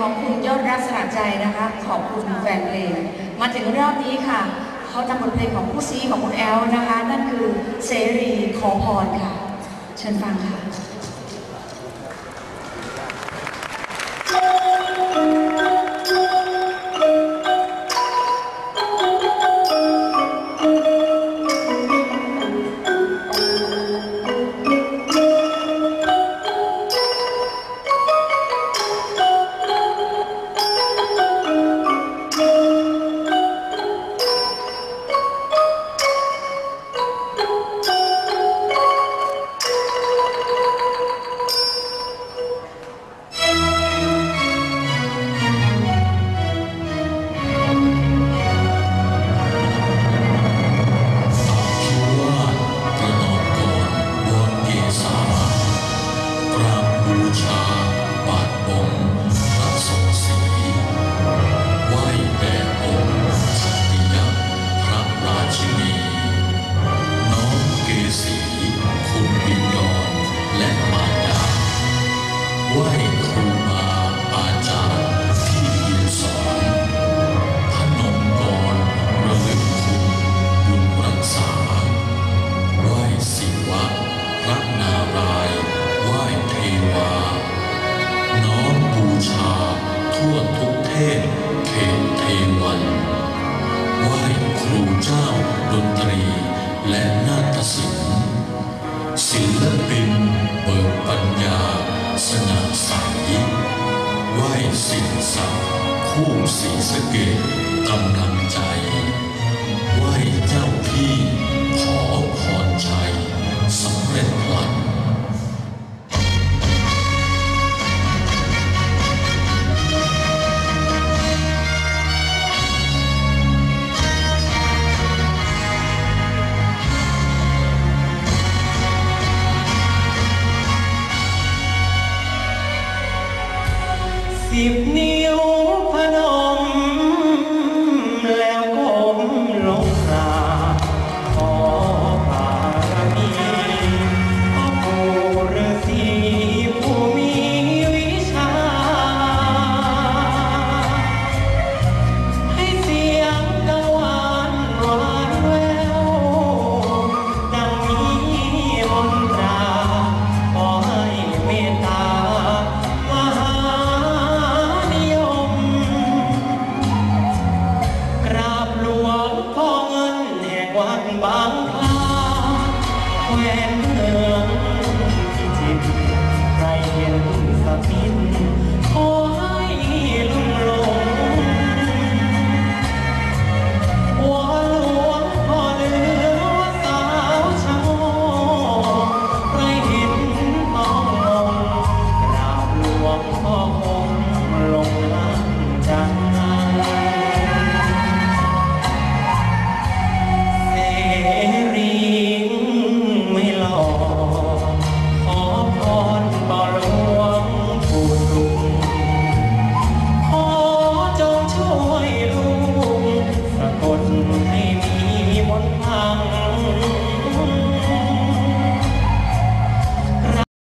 ของคุณยอดรักสลัดใจนะคะ ขอบคุณแฟนเพลง มาถึงรอบนี้ค่ะ เขาทำบทเพลงของผู้ซีของคุณแอลนะคะ นั่นคือเสรีขอพรค่ะ เชิญฟังค่ะ เจ้าดนตรี และนาฏศิลป์ศิลปินเบิกปัญญาสนาใสไหวสิ่งศักดิ์คู่สีสะเกตกำลังใจ สิบนิ้ว แว้นเถิงจิใครเห็นสักนิดขอให้ลุ่มหลงหัวหลวงพ่อเลือสาวชะโใครเห็นต้องมองกราบหลวงพ่อคงลงล่างจังเส